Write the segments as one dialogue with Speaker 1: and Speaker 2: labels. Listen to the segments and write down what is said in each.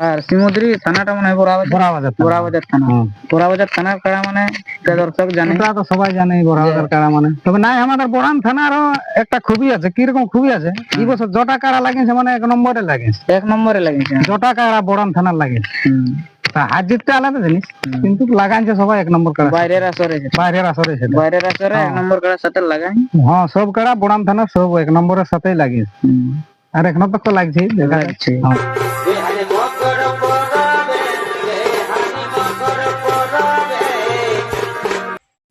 Speaker 1: আর শিমুদ্রি থানাটা মনে হয় বড়াবাজার।
Speaker 2: থানা।
Speaker 1: বড়াবাজার থানা।
Speaker 2: হুম।
Speaker 1: থানার কাড়া মানে দর্শক জানে।
Speaker 2: তো সবাই জানে বড়াবাজার কাড়া মানে তবে নাই আমাদের বড়ান থানারও একটা খুবই আছে। কীরকম খুবই আছে? এই বছর জটা কাড়া লাগিয়েছে মানে এক নম্বরে লাগিয়েছে।
Speaker 1: এক নম্বরে লাগিয়েছে।
Speaker 2: জটা কাড়া বড়ান থানার লাগিয়েছে। হার জিতটা আলাদা জিনিস কিন্তু লাগাইছে সবাই এক নম্বর কাড়া
Speaker 1: বাইরের আসরে
Speaker 2: বাইরের আসরে
Speaker 1: বাইরের আসরে এক নম্বর কাড়ার সাথে লাগাই।
Speaker 2: হ্যাঁ সব কাড়া বড়ান থানার সব এক নম্বরের সাথেই লাগিয়েছে। আর এখনও তো লাগছে দেখা
Speaker 1: লাগছে।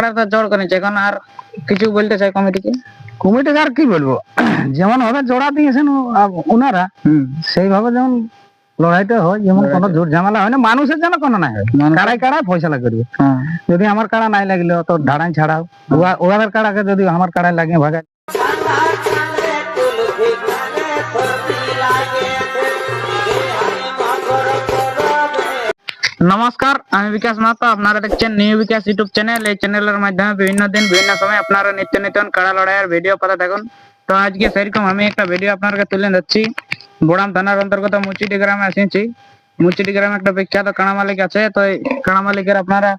Speaker 2: হ্যাঁ।
Speaker 1: কাড়াটা জোর করেছে এখন আর কিছু বলতে চাই কমিটিকে
Speaker 2: কমিটিকে আর কি বলব? যেমন ভাবে জোড়া দিয়েছেন ওনারা সেইভাবে যেমন লড়াইটা হয় যেমন কোনো জোর ঝামেলা হয় না মানুষের যেন কোনো নাই হয়। কাড়াই কাড়াই ফয়সলা করবে
Speaker 1: হ্যাঁ।
Speaker 2: যদি আমার কাড়া নাই লাগল তো ধারাই ছাড়াও। ওনাদের ওদের কাড়াকে যদি আমার কাড়াই লাগে ভাগায়
Speaker 1: নমস্কার আমি বিকাশ মাহাতো আপনারা দেখছেন নিউ বিকাশ ইউটিউব চ্যানেল এই চ্যানেলের মাধ্যমে বিভিন্ন দিন বিভিন্ন সময় আপনারা নিত্য নতুন কাড়া লড়াইয়ের ভিডিও পাতে থাকুন তো আজকে সেরকম আমি একটা ভিডিও আপনাকে তুলে ধরছি বোড়াম থানার অন্তর্গত মুচিটি গ্রামে এসেছি মুচিটি গ্রামে একটা বিখ্যাত কাড়া মালিক আছে তো এই কাড়া মালিকের আপনারা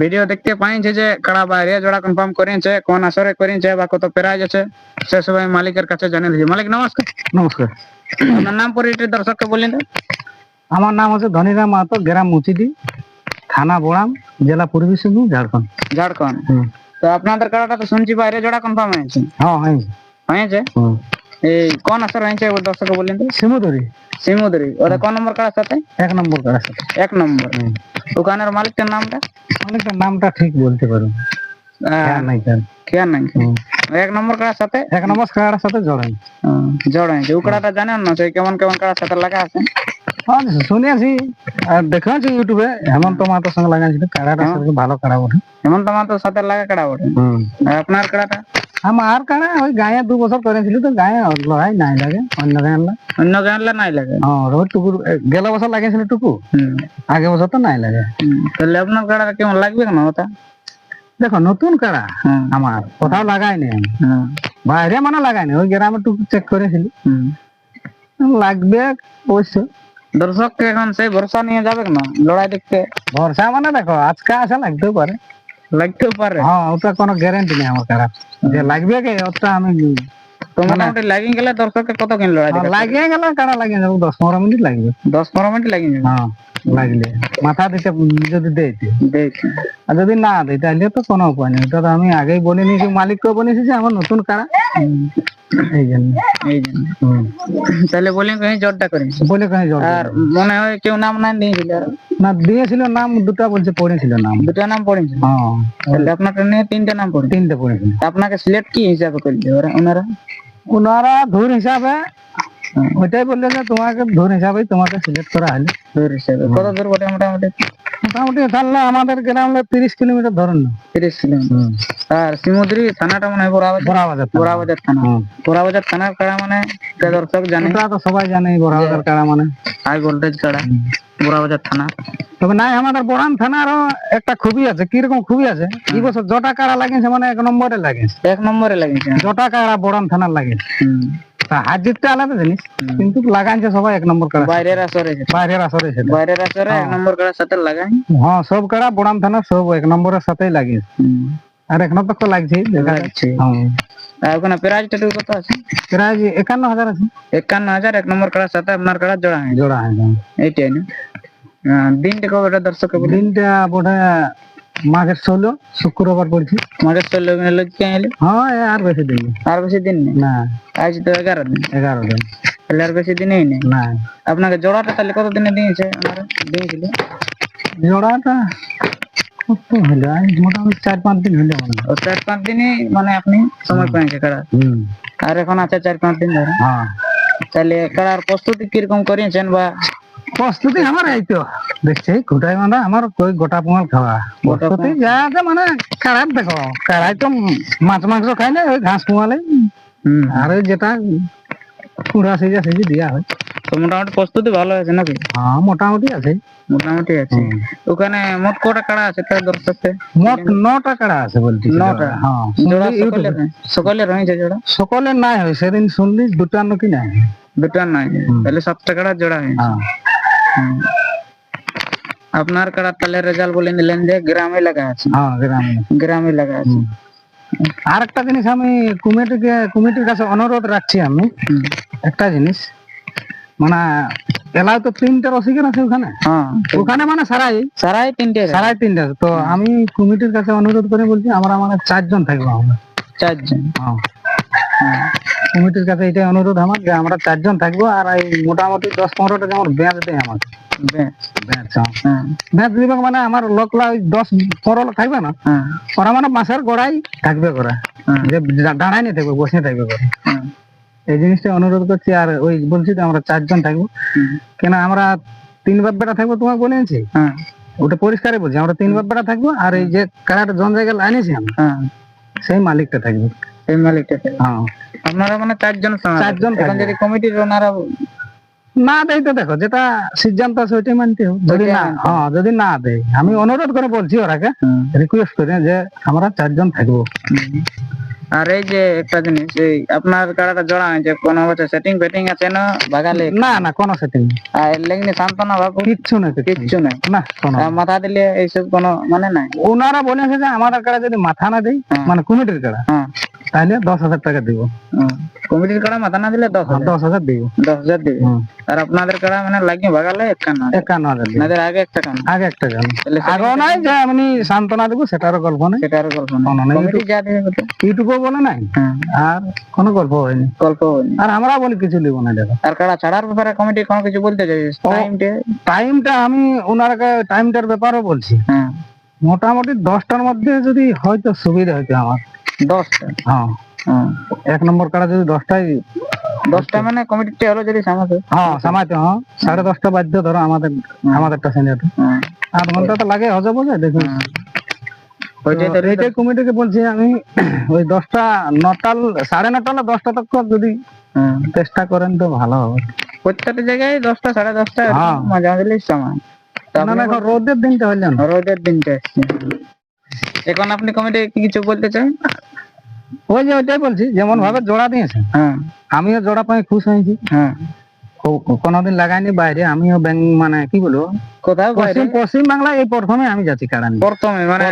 Speaker 1: ভিডিও দেখতে পাইছে যে কাড়া বাইরে জোড়া কনফার্ম করেছে কোন আসরে করেছে বা কত প্রাইজ আছে সে সবাই মালিকের কাছে জানিয়ে দিয়েছি মালিক নমস্কার
Speaker 2: নমস্কার
Speaker 1: আপনার নাম পরিচয় দর্শককে বললেন তো?
Speaker 2: আমার নাম হচ্ছে ধনীরাম মাহাতো গ্রাম মুচিদি থানা বোড়াম জেলা পূর্বী সিংভূম ঝাড়খণ্ড।
Speaker 1: ঝাড়খণ্ড। তো আপনাদের কাড়াটা তো শুনছি বাইরে জোড়া কনফার্ম হয়েছে।
Speaker 2: হ্যাঁ হ্যাঁ
Speaker 1: হয়েছে? এই কোন আসর হয়েছে দর্শক বললেন তো?
Speaker 2: শিমুদুরি
Speaker 1: সিমুদ্রি। ওটা কোন নম্বর কাড়ার সাথে?
Speaker 2: এক নম্বর কাড়া সাথে।
Speaker 1: এক নম্বর। দোকানের মালিকটার নামটা?
Speaker 2: অনেকটা নামটা ঠিক বলতে পারুন। খেয়াল নাই খেয়াল।
Speaker 1: নাই। এক নম্বর কাড়ার সাথে?
Speaker 2: এক নম্বর কাড়ার সাথে জড়াই।
Speaker 1: আহ, জড় হয়েছে ও কাড়াটা জানেন না সেই কেমন কেমন কাড়ার সাথে লাগা আছে?
Speaker 2: শুনেছি আর দেখেছি ইউটিউবে হেমন্ত মাহাতোর সঙ্গে লাগাইছিল কাড়াটা
Speaker 1: হ্যাঁ।
Speaker 2: সেরকম ভালো কাড়া বটে
Speaker 1: হেমন্ত মাহাতো সাথে লাগা কাড়া বটে। আপনার কাড়াটা?
Speaker 2: আমার কাড়া ওই গায়ে দু বছর করেছিল তো গায়ে লড়াই নাই লাগে অন্য গায়ে
Speaker 1: অন্য গানলে নাই লাগে?
Speaker 2: হ্যাঁ ওই টুকুর গেল বছর লাগিয়েছিল টুকু। আগে বছর তো নাই লাগে।
Speaker 1: তাহলে আপনার কাড়াটা কেমন লাগবে কেন ওটা?
Speaker 2: দেখো নতুন কাড়া আমার কোথাও লাগাইনি বাইরে মানে লাগাইনি ওই গ্রামে টুকু চেক করেছিল। লাগবে অবশ্য।
Speaker 1: দর্শককে এখন সেই ভরসা নিয়ে যাবে না লড়াই দেখতে
Speaker 2: ভরসা মানে দেখো আজকে আসা লাগতেও পারে।
Speaker 1: লাগতেও পারে।
Speaker 2: হ্যাঁ ওটা কোনো গ্যারেন্টি নেই আমার কাড়া যে লাগবে কি ওটা আমি
Speaker 1: তো মোটামুটি লাগিয়ে গেলে দর্শককে কত কিন লড়াই
Speaker 2: হ্যাঁ,
Speaker 1: দেখাতে?
Speaker 2: লাগিয়ে গেলে কাড়া লাগিয়ে যাব? দশ পনেরো মিনিট লাগবে।
Speaker 1: দশ পনেরো মিনিট লাগিয়ে যাবে?
Speaker 2: হ্যাঁ লাগলে। মাথা দিতে যদি দেয়
Speaker 1: দেখি
Speaker 2: আর যদি না দেয় তাহলে তো কোনো উপায় নেই। ওটা তো আমি আগেই বলে নিয়েছি মালিককেও বলেছি যে আমার নতুন কাড়া এই জন্য
Speaker 1: এই জন্য।
Speaker 2: হুম।
Speaker 1: তাহলে বলি কहीं জোরটা করেছি।
Speaker 2: বলে কেন জল
Speaker 1: আর মনে হয় কেউ নাম নাই দিয়েছিল আর।
Speaker 2: না দিয়েছিল নাম দুটা বলছে পড়েছিল নাম।
Speaker 1: দুটো নাম পড়েছে
Speaker 2: হ্যাঁ।
Speaker 1: তাহলে আপনারটা নিয়ে তিনটে নাম পড়েছে
Speaker 2: তিনটে পড়েছিল।
Speaker 1: আপনাকে সিলেক্ট কি হিসাবে করছে ওরা ওনারা?
Speaker 2: ওনারা ধুর হিসাবে ওইটাই বললে যে তোমাকে ধুর হিসাবেই তোমাকে সিলেক্ট করা হলো
Speaker 1: দূর হিসাবে। কত দূর বটে মোটামুটি?
Speaker 2: মোটামুটি তাহলে আমাদের গ্রামে তিরিশ কিলোমিটার ধরুন
Speaker 1: তিরিশ কিলোমিটার। আর শিমুদ্রি থানাটা মনে হয় বড়াবাজার?
Speaker 2: বড়াবাজার থানা।
Speaker 1: বড়াবাজার থানার কাড়া মানে দর্শক জানে।
Speaker 2: তো সবাই জানে বড়াবাজার কাড়া মানে।
Speaker 1: হাই ভোল্টেজ কাড়া। বড়াবাজার থানা।
Speaker 2: তবে নাই আমাদের বড়ান থানারও একটা খুবই আছে কীরকম খুবই আছে? এই বছর জটা কাড়া লাগিয়েছে মানে এক নম্বরে লাগিয়েছে।
Speaker 1: এক নম্বরে লাগিয়েছে।
Speaker 2: জটা কাড়া বড়ান থানার লাগিয়েছে। আলাদা জিনিস কিন্তু লাগাইছে সবাই এক নম্বর কাড়া
Speaker 1: বাইরের আসরে।
Speaker 2: বাইরের আসরে
Speaker 1: বাইরের আসরে এক নম্বর কাড়ার সাথে লাগাই।
Speaker 2: হ্যাঁ সব কাড়া বড়ান থানার সব এক নম্বরের সাথেই লাগিয়েছে আর এখনও তো লাগছে দেখা
Speaker 1: লাগছে।
Speaker 2: হ্যাঁ।
Speaker 1: ওখানে প্রাইজ টেটু কত আছে?
Speaker 2: প্রায় একান্ন হাজার আছে।
Speaker 1: একান্ন হাজার এক নম্বর কাড়ার সাথে আপনার কাড়া জোড়া হয়।
Speaker 2: জোড়া হয়ে
Speaker 1: এইটাই না? দিনটা কবে বলি?
Speaker 2: দিনটা বোধ মাঘের ষোলো শুক্রবার পড়ছি
Speaker 1: মাঝে চললে ওখানে লজ্জা এলে
Speaker 2: হ্যাঁ আর বেশি দিন।
Speaker 1: আর বেশি দিন নেই?
Speaker 2: না।
Speaker 1: আজ তো এগারো দিন।
Speaker 2: এগারো দিন।
Speaker 1: তাহলে আর বেশি দিনেই নেই?
Speaker 2: না।
Speaker 1: আপনাকে জোড়াটা তাহলে কত দিনে দিয়েছে? ওনারা দিয়েছিল।
Speaker 2: জোড়াটা কত হলো? মোটামুটি চার পাঁচ দিন হলো।
Speaker 1: ও চার পাঁচ দিনই মানে আপনি সময় কাড়া
Speaker 2: হুম।
Speaker 1: আর এখন আছে চার পাঁচ দিন ধরে।
Speaker 2: হ্যাঁ।
Speaker 1: তাহলে কাড়ার প্রস্তুতি কীরকম করেছেন বা
Speaker 2: প্রস্তুতি আমার এই তো দেখছি গোটাই মানে আমার কই গোটা পোঙাল খাওয়া
Speaker 1: গোটা
Speaker 2: প্রস্তুতি যা আছে মানে কাড়ার দেখো। কাড়াই তো মাছ মাংস খাই না ওই ঘাস পোঙালে?
Speaker 1: হুম
Speaker 2: আর ওই যেটা কুড়া সিজা সিজি দেওয়া হয়।
Speaker 1: তো মোটামুটি প্রস্তুতি ভালো আছে নাকি?
Speaker 2: হ্যাঁ মোটামুটি আছে।
Speaker 1: মোটামুটি আছে। ওখানে মোট কটা কাড়া আছে তার দর্শককে
Speaker 2: মোট নটা কাড়া আছে বলছি
Speaker 1: নটা?
Speaker 2: হ্যাঁ
Speaker 1: জোড়া
Speaker 2: শুনলি
Speaker 1: সকলে
Speaker 2: ইউটিউবে।
Speaker 1: সকলে রয়েছে জোড়া
Speaker 2: সকলের নাই হয় সেদিন শুনলি দুটা নাকি নাই।
Speaker 1: দুটো নাই। তাহলে সাতটা কাড়া জোড়া হয়েছে
Speaker 2: হ্যাঁ।
Speaker 1: হুম। আপনার কাড়ার তাহলে রেজাল্ট বলে নিলেন যে গ্রামে লাগা আছে।
Speaker 2: হ্যাঁ গ্রামে।
Speaker 1: গ্রামে লাগা আছে।
Speaker 2: আর একটা জিনিস আমি কমিটিকে কমিটির কাছে অনুরোধ রাখছি আমি। একটা জিনিস। মানে এলাও তো তিনটে রসিকের আছে ওখানে।
Speaker 1: হ্যাঁ।
Speaker 2: ওখানে মানে সারাই।
Speaker 1: সারাই তিনটে
Speaker 2: সারাই তিনটে তো আমি কমিটির কাছে অনুরোধ করে বলছি আমরা মানে চারজন থাকব আমরা।
Speaker 1: চারজন।
Speaker 2: হ্যাঁ।
Speaker 1: হ্যাঁ।
Speaker 2: কমিটির কাছে এটাই অনুরোধ আমার যে আমরা চারজন থাকব আর এই মোটামুটি দশ পনেরোটা যেমন ব্যাচ দেয় আমাকে। ব্যাচ।
Speaker 1: হ্যাঁ।
Speaker 2: দিবে মানে আমার লোকলা ওই দশ পনেরো থাকবে না?
Speaker 1: হ্যাঁ।
Speaker 2: ওরা মানে মাসের গোড়াই থাকবে করে
Speaker 1: হ্যাঁ।
Speaker 2: যে দাঁড়াই নিয়ে থাকবে বসে থাকবে এই জিনিসটা অনুরোধ করছি আর ওই বলছি তো আমরা চারজন থাকব। কেন আমরা তিন বাপ বেটা থাকব তোমাকে বলেছি
Speaker 1: হ্যাঁ।
Speaker 2: ওটা পরিষ্কারই বলছি আমরা তিন বাপ বেটা থাকব আর এই যে কারাটা জন জায়গায় আনিছি আমরা সেই মালিকটা থাকবে।
Speaker 1: মালিকটা
Speaker 2: হ্যাঁ।
Speaker 1: আপনারা মানে চারজন
Speaker 2: চারজন
Speaker 1: এখন যদি কমিটির ওনারা
Speaker 2: না দেয় তো দেখো যেটা সিদ্ধান্ত আছে ওইটাই মানতে হবে। যদি না হ্যাঁ যদি না দেয় আমি অনুরোধ করে বলছি ওরাকে। রিকোয়েস্ট করে যে আমরা চারজন থাকব।
Speaker 1: আর এই যে একটা জিনিস এই আপনার কাড়াটা জড়া হয়েছে কোনো বছর সেটিং ফেটিং আছে না? বাগালে?
Speaker 2: না না কোনো সেটিং
Speaker 1: আর লেগনি সান্ত্বনা বাবু
Speaker 2: কিচ্ছু না কিচ্ছু না কোনো
Speaker 1: মাথা দিলে এইসব কোনো মানে নাই।
Speaker 2: ওনারা বলেছে যে আমাদের কাড়া যদি মাথা না দেয়
Speaker 1: হ্যাঁ।
Speaker 2: মানে কমিটির কাড়া তাহলে দশ হাজার টাকা দিব।
Speaker 1: কমিটির কাড়া মাথা না দিলে দশ হাজার।
Speaker 2: দশ হাজার দিব।
Speaker 1: দশ হাজার দিবে। আর আপনাদের কাড়া মানে লাগিয়ে একান্ন
Speaker 2: একান্ন হাজার
Speaker 1: আপনাদের আগে একটা কান
Speaker 2: আগে একটা আগেও নাই যে আমি সান্ত্বনা দেবো সেটারও গল্প নেই।
Speaker 1: গল্প নাই। কমিটি যা দিবে।
Speaker 2: ইউটিউবও বলে নাই।
Speaker 1: হ্যাঁ।
Speaker 2: আর কোনো গল্প হয়নি।
Speaker 1: গল্প হয়নি।
Speaker 2: আর আমরা বলি কিছু লিব না দেখো।
Speaker 1: আর কাড়া ছাড়ার ব্যাপারে কমিটি কোনো কিছু বলতে চাই। টাইমটা
Speaker 2: টাইমটা আমি ওনারকে টাইমটার ব্যাপারও বলছি।
Speaker 1: হ্যাঁ।
Speaker 2: মোটামুটি দশটার মধ্যে যদি হয়তো সুবিধা হইতো আমার।
Speaker 1: দশটা?
Speaker 2: হ্যাঁ। এক নম্বর কাটা যদি দশটায়
Speaker 1: দশটা মানে কমিটিটা হলো যদি সামাতে।
Speaker 2: হ্যাঁ সামাইতে হ্যাঁ। সাড়ে দশটা বাধ্য ধরো আমাদের আমাদেরটা আধ ঘণ্টা তো লাগে বোঝে দেখুন এইটাই কমিটিকে বলছি আমি ওই দশটা নটাল সাড়ে নটা না দশটা তক যদি। চেষ্টা করেন তো ভালো হবে।
Speaker 1: প্রত্যেকটা জায়গায় দশটা সাড়ে দশটা
Speaker 2: হ্যাঁ।
Speaker 1: মাঝামাঝি সময়।
Speaker 2: না না রোদের দিনটা হইলে না।
Speaker 1: রোদের দিনটা এখন আপনি কমিটি কিছু বলতে চান?
Speaker 2: ওই যে ওইটাই বলছি যেমন ভাবে জোড়া দিয়েছে
Speaker 1: হ্যাঁ।
Speaker 2: আমিও জোড়া পাই খুশ হয়েছি।
Speaker 1: হ্যাঁ।
Speaker 2: কোনোদিন লাগাইনি বাইরে আমিও ব্যাং মানে কি বলব?
Speaker 1: কোথাও
Speaker 2: পশ্চিম পশ্চিম বাংলায় এই প্রথমে আমি যাচ্ছি কাড়া নিয়ে।
Speaker 1: প্রথমে মানে।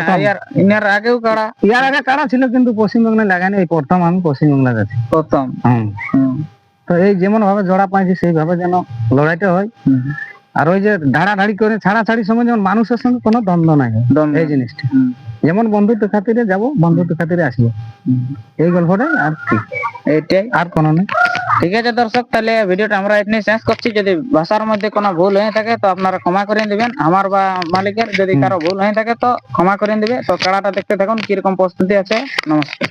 Speaker 1: ইয়ার আগেও কাড়া?
Speaker 2: ইয়ার আগে কাড়া ছিল কিন্তু পশ্চিম বাংলায় লাগাইনি এই প্রথম আমি পশ্চিম বাংলা যাচ্ছি।
Speaker 1: প্রথম।
Speaker 2: হুম। তো এই যেমন ভাবে জোড়া পাইছি সেইভাবে যেন লড়াইটা হয়। আর ওই যে ধাড়াধাড়ি করে ছাড়াছাড়ির সময় যেমন মানুষের সঙ্গে কোনো দ্বন্দ্ব নাই। এই জিনিসটা। যেমন বন্ধুত্ব খাতিরে যাব বন্ধুত্ব খাতিরে আসব। এই গল্পটাই আর কি।
Speaker 1: এইটাই।
Speaker 2: আর কোনো নেই।
Speaker 1: ঠিক আছে দর্শক তাহলে ভিডিওটা আমরা এখানে শেষ করছি। যদি ভাষার মধ্যে কোনো ভুল হয়ে থাকে তো আপনারা ক্ষমা করে দিবেন। আমার বা মালিকের যদি কারও ভুল হয়ে থাকে তো ক্ষমা করে দিবে। তো কাড়াটা দেখতে থাকুন কীরকম প্রস্তুতি আছে। নমস্কার।